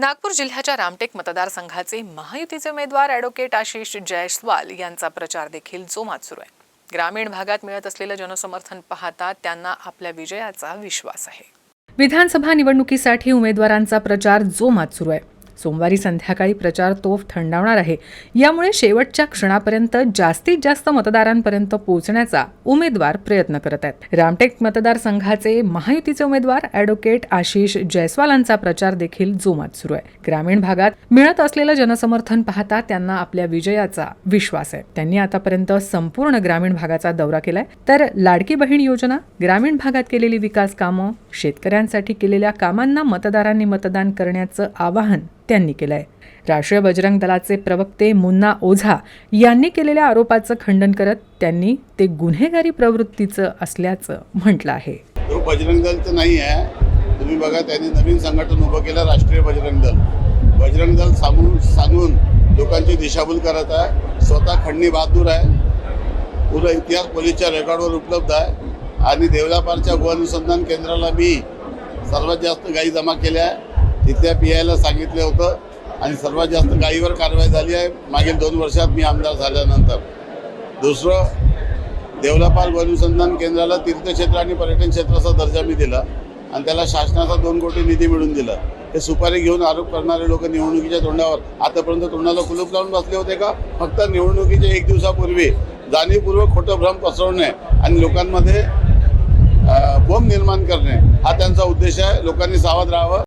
नागपूर जिल्ह्याच्या रामटेक मतदारसंघाचे महायुतीचे उमेदवार ॲडव्होकेट आशिष जयस्वाल यांचा प्रचार देखील जोमात सुरू आहे. ग्रामीण भागात मिळत असलेलं जनसमर्थन पाहता त्यांना आपल्या विजयाचा विश्वास आहे. विधानसभा निवडणुकीसाठी उमेदवारांचा प्रचार जोमात सुरू आहे. सोमवारी संध्याकाळी प्रचार तोफ थंडावणार आहे. यामुळे शेवटच्या क्षणापर्यंत जास्तीत जास्त मतदारांपर्यंत पोहोचण्याचा उमेदवार प्रयत्न करत आहेत. रामटेक मतदारसंघाचे महायुतीचे उमेदवार ॲडव्होकेट आशिष जयस्वालांचा प्रचार देखील जोमात सुरू आहे. ग्रामीण भागात मिळत असलेलं जनसमर्थन पाहता त्यांना आपल्या विजयाचा विश्वास आहे. त्यांनी आतापर्यंत संपूर्ण ग्रामीण भागाचा दौरा केलाय. तर लाडकी बहीण योजना ग्रामीण भागात केलेली विकास कामं शेतकऱ्यांसाठी केलेल्या कामांना मतदारांनी मतदान करण्याचं आवाहन त्यांनी आहे राष्ट्रीय बजरंग दलाचे प्रवक्ते मुन्ना ओझा यांनी केलेल्या आरोपाचं खंडन करत त्यांनी ते गुन्हेगारी प्रवृत्तीचं असल्याचं म्हटलं आहे. तो बजरंग दलचं नाही आहे. तुम्ही बघा त्यांनी नवीन संघटन उभं केलं राष्ट्रीय बजरंग दल. बजरंग दल सांगून सांगून लोकांची दिशाभूल करत आहे. स्वतः खंडणी बहादूर आहे. पूर्ण इतिहास पोलीसच्या रेकॉर्डवर उपलब्ध आहे. आणि देवलापारच्या गोअनुसंधान केंद्राला मी सर्वात जास्त गायी जमा केल्या आहे. तिथल्या पी आयला सांगितलं होतं आणि सर्वात जास्त गायीवर कारवाई झाली आहे. मागील दोन वर्षात मी आमदार झाल्यानंतर. दुसरं देवलापाल वनुसंधान केंद्राला तीर्थक्षेत्र आणि पर्यटन क्षेत्राचा दर्जा मी दिला आणि त्याला शासनाचा दोन कोटी निधी मिळून दिला. हे सुपारी घेऊन आरोप करणारे लोक निवडणुकीच्या तोंडावर आतापर्यंत तोंडाला कुलूप लावून बसले होते का? फक्त निवडणुकीच्या एक दिवसापूर्वी जाणीवपूर्वक खोटं भ्रम पसरवणे आणि लोकांमध्ये बोंब निर्माण करणे हा त्यांचा उद्देश आहे. लोकांनी सावध राहावं.